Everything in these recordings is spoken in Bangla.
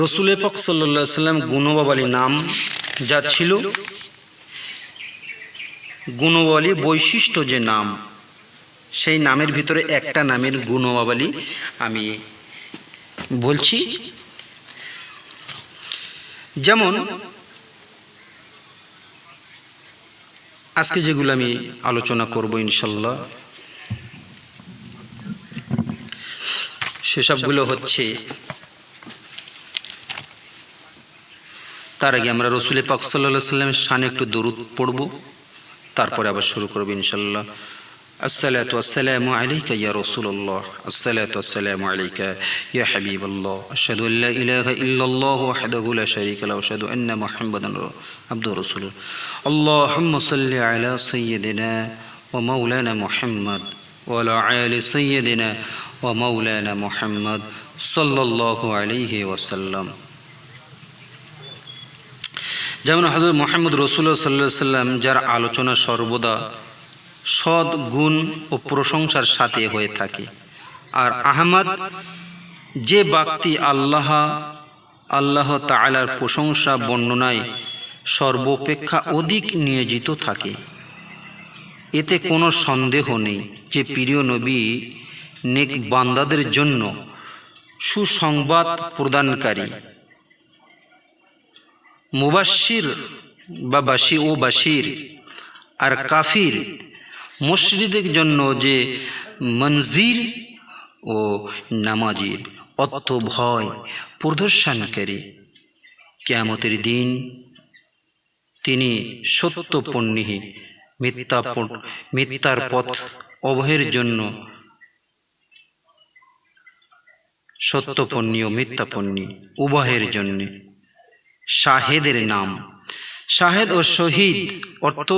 রসুল পাক সাল্লা সাল্লাম গুণবাবালী নাম যা ছিল গুণবালী বৈশিষ্ট্য যে নাম, সেই নামের ভিতরে একটা নামের গুণবাবালী আমি বলছি। যেমন, আজকে যেগুলো আমি আলোচনা করব ইনশাল্লাহ, সেসবগুলো হচ্ছে তার আগে আমরা রসুল পাক সাল্লা সাল্লামের সানে একটু দরুদ পড়ব তারপরে আবার শুরু করব ইনশাল্লাহ الصلاة والسلام عليك يا رسول الله الصلاة والسلام عليك يا حبيب الله أشهد أن لا إله إلا الله وحده لا شريك له وأشهد أن محمدا عبده رسوله اللهم صل على سيدنا ومولانا محمد وعلى آل سيدنا ومولانا محمد صلى الله عليه وسلم যেমন হজরত মোহাম্মদ রসুল্লাহ সাল্লাহ সাল্লাম যার আলোচনা সর্বদা সৎ গুণ ও প্রশংসার সাথে হয়ে থাকে। আর আহমদ, যে ব্যক্তি আল্লাহ আল্লাহ তালার প্রশংসা বর্ণনায় সর্বপেক্ষা অধিক নিয়োজিত থাকে। এতে কোনো সন্দেহ নেই যে প্রিয় নবী নেক বান্দাদের জন্য সুসংবাদ প্রদানকারী। মুবাশির বা বাসি ও বাসির আর কাফির মুশরিদের জন্য যে মনজির ও নামাজির অর্থ ভয় প্রদর্শনকারী কেয়ামতের দিন তিনি সত্যপণ্যী মিথ্যা মিথ্যার পথ অভয়ের জন্য সত্যপণ্যী ও মিথ্যাপণ্যী উভয়ের জন্যে। শাহেদের নাম। শাহেদ ও শহীদ অর্থ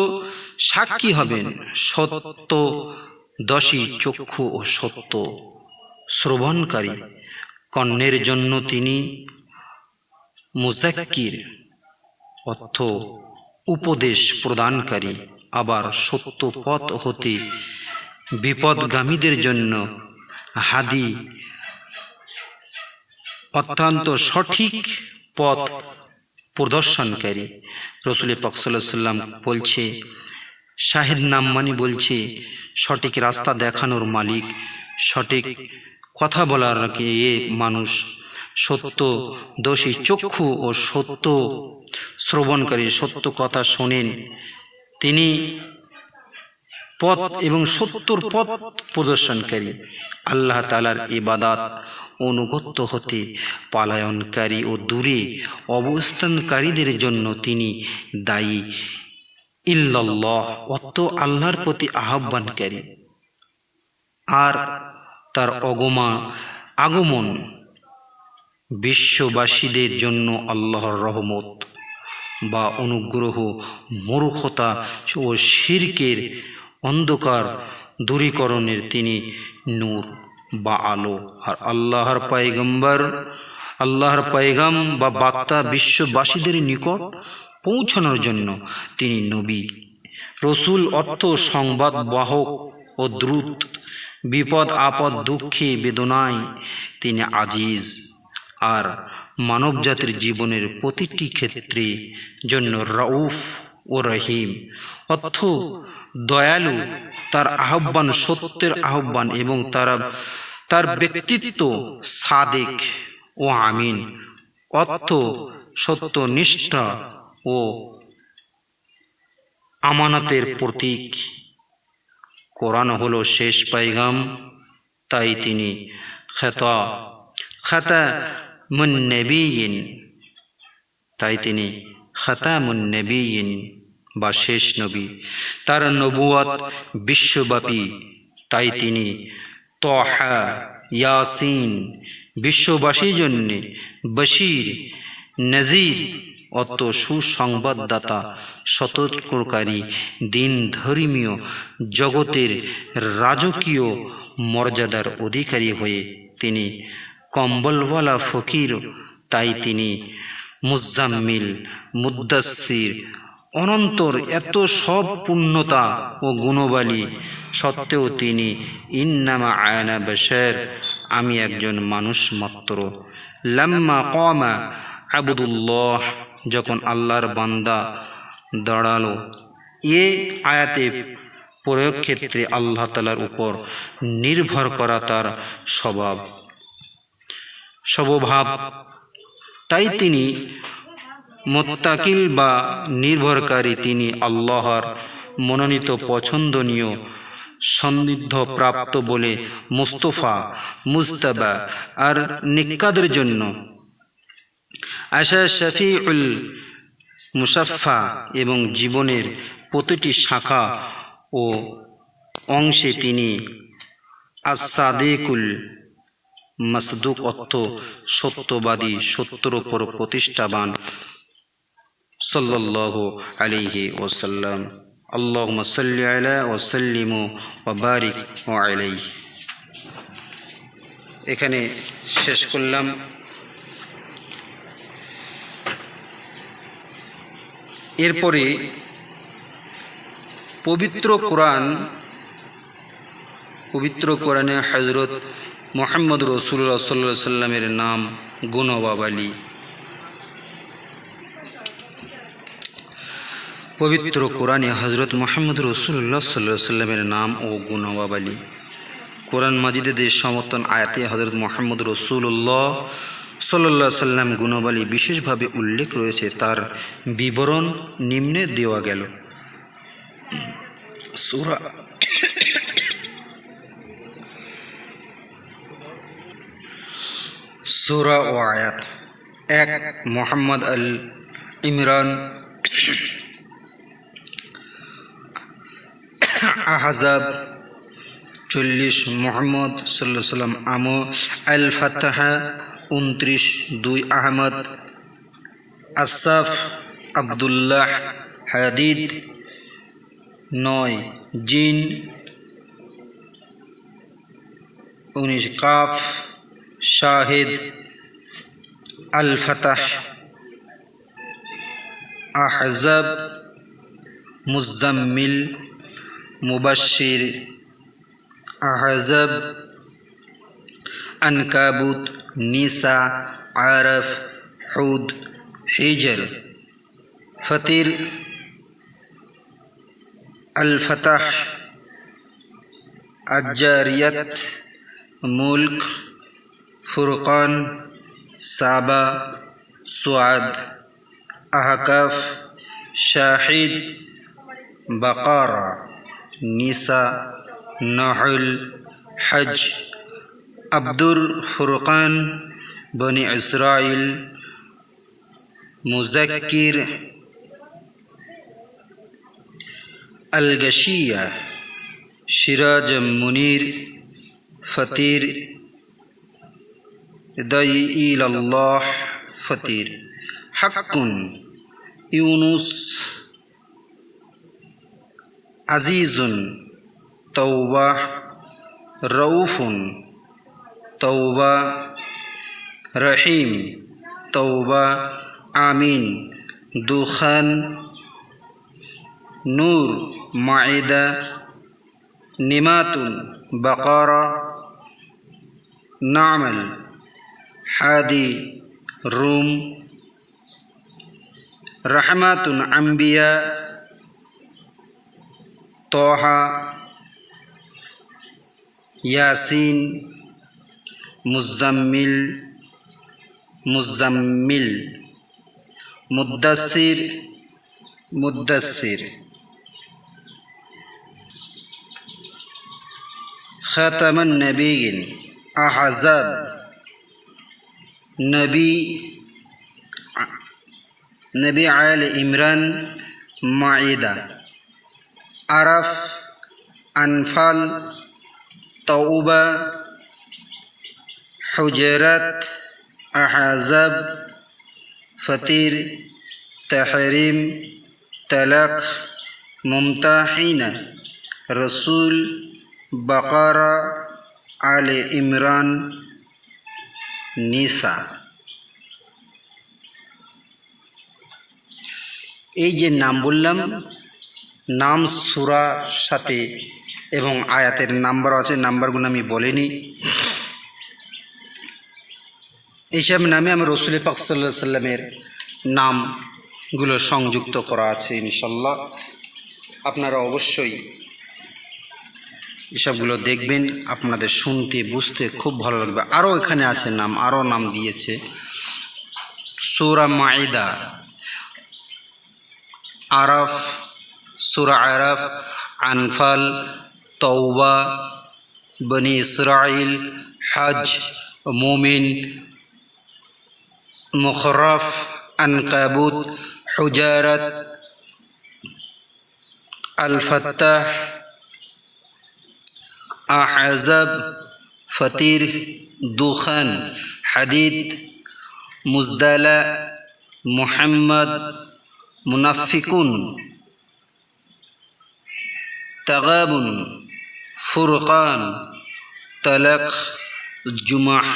সাক্ষী হবেন। সত্য, দশী চক্ষু ও সত্য। শ্রবণকারী। কর্ণের জন্য তিনি মুজাক্কির। অর্থ উপদেশ প্রদানকারী। আবার সত্য পথ হতে বিপদগামীদের জন্য হাদি। অত্যন্ত সঠিক পথ প্রদর্শনকারী। রসুল পাকসাল্লাম বলছে শাহের নাম মানে বলছে, সঠিক রাস্তা দেখানোর মালিক, সঠিক কথা বলার এ মানুষ, সত্য দোষী চক্ষু ও সত্য শ্রবণকারী সত্য কথা শোনেন। তিনি পথ এবং সত্যর পথ প্রদর্শনকারী। আল্লাহ তালার ইবাদাত অনুগত্য হতে পালায়নকারী ও দূরে অবস্থানকারীদের জন্য তিনি দায়ী। ইল্লাল্লাহ অত আল্লাহর প্রতি আহ্বানকারী। আর তার অগমা আগমন বিশ্ববাসীদের জন্য আল্লাহর রহমত বা অনুগ্রহ, মূর্খতা ও শিরকের অন্ধকার দূরীকরণের তিনি নূর বা আলো। আর আল্লাহর পায়গম্বর, আল্লাহর পায়গাম বা বার্তা বিশ্ববাসীদের নিকট পৌঁছানোর জন্য তিনি নবী। রসুল অর্থ সংবাদ বাহক ও দ্রুত। বিপদ, আপদ, দুঃখে, বেদনায় তিনি আজিজ। আর মানবজাতির জীবনের প্রতিটি ক্ষেত্রে জন্য রউফ ও রহিম। অর্থ দয়ালু তার আহ্বান, সত্যের আহ্বান এবং তারা, তার ব্যক্তিত্ব সাদেক ও আমিন। অর্থ সত্যনিষ্ঠা ও আমানতের প্রতীক। কোরআন হলো শেষ পাইগাম, তাই তিনি খেতা, খাতা মুন্নবীন তাই তিনি খাতামুন্নবীন বা শেষ নবী। তার নবুয়াত বিশ্বব্যাপী। তাই তিনি তহা, ইয়াসিন, বিশ্ববাসীর জন্যে বশির, নজির অত সুসংবাদদাতা সতর্ককারী দিন ধর্মীয় জগতের রাজকীয় মর্যাদার অধিকারী হয়ে তিনি কম্বলওয়ালা ফকির। তাই তিনি মুজাম্মিল মুদাসির অনন্তর এত সব পূর্ণতা ও গুণবালী সত্ত্বেও তিনি ইন্নামা আয়না বেশের, আমি একজন মানুষ মাত্র। লাম্মা কমা আবুদুল্লাহ, যখন আল্লাহর বান্দা দাঁড়াল, এ আয়াতে প্রয়োগ ক্ষেত্রে আল্লাহ তালার উপর নির্ভর করা তার স্বভাব। স্বভাব তাই তিনি মোত্তাকিল বা নির্ভরকারী তিনি আল্লাহর মনোনীত পছন্দনীয় সন্নিধ্য প্রাপ্ত বলে মুস্তফা মুস্তাবা আর নিকাদের জন্য। আশা শফিউল মুসাফা এবং জীবনের প্রতিটি শাখা ও অংশে তিনি আসাদেকুল মাসদুক অর্থ সত্যবাদী, সত্যর ওপর প্রতিষ্ঠাবান। সাল্লাহ আলিহি ওসাল্লাম আল্লাহ সাল্লি আলা ও ওবারিক ও আলাই এখানে শেষ করলাম। এরপরে পবিত্র কোরআন, পবিত্র কোরআনে হজরত মোহাম্মদ রসুল্লাহ সাল্লা সাল্লামের নাম গুণবাবালি পবিত্র কোরআনে হজরত মোহাম্মদ রসুল্লাহ সাল্লাহ সাল্লামের নাম ও গুণবাবালি কোরআন মাজিদের সমর্থন আয়াতে হজরত মোহাম্মদ রসুল্লাহ সাল্লাহ সাল্লাম গুণবালী বিশেষভাবে উল্লেখ রয়েছে, তার বিবরণ নিম্নে দেওয়া গেল। সুরা সুরা ও আয়াত। এক, মোহাম্মদ আল ইমরান। আহাজাব। চল্লিশ, মোহাম্মদ সাল্লাহ সাল্লাম আমো আল ফাতাহা উনত্রিশ, দুই আহমদ। আসাফ আবদুল্লাহ, হাদিদ। নয়, জিন। উনিশ, কাফ। شاهد الفتح أحزب مزمل مبشر أحزب أنكابوت نيسا عرف حود حجر. فتير الفتح الجارية ملك. فرقان سابا سعد أحقاف شاهد بقرة نیسا نحل حج عبد الفرقان بن إسرائيل مذكر الغشية شراج منير فطير ইল্লাহ ফতির হাক্কুন ইউনুস আজিজুন তৌবা রৌফুন তৌবা রহিম তৌবা আমিন দুখান, নূর মাইদা নিমাতুন বাকারা, নামল حادي room رحمة الأنبياء طه ياسين مزمل مزمل مدثر مدثر. ختم النبيين أحزاب. নবী নবী আল ইমরান মাইদা আরাফ আনফাল তৌবা হুজরাত আহাজাব ফতির তহরিম তলক মুমতাহিনা রসুল বকারা আল ইমরান নিসা। এই যে নাম বললাম, নাম সুরা সাথে এবং আয়াতের নাম্বার আছে, নাম্বারগুলো আমি বলিনি। এইসব নামে আমি রসুল পাক সাল্লামের নামগুলো সংযুক্ত করা আছে ইনশাল্লাহ আপনারা অবশ্যই এসবগুলো দেখবেন, আপনাদের শুনতে, বুঝতে খুব ভালো লাগবে। আরও এখানে আছে নাম, আরও নাম দিয়েছে। সুরা মাইদা আরফ, সুরা আরফ, আনফাল তৌবা বনি ইসরাইল হজ, মোমিন, মুখরফ, আনকাবুত, হুজারত আল আহজাব ফতির দুখান হাদিদ মুজদালা মুহাম্মদ মুনাফিকুন তাগাবুন ফুরকান তালাক জুমাহ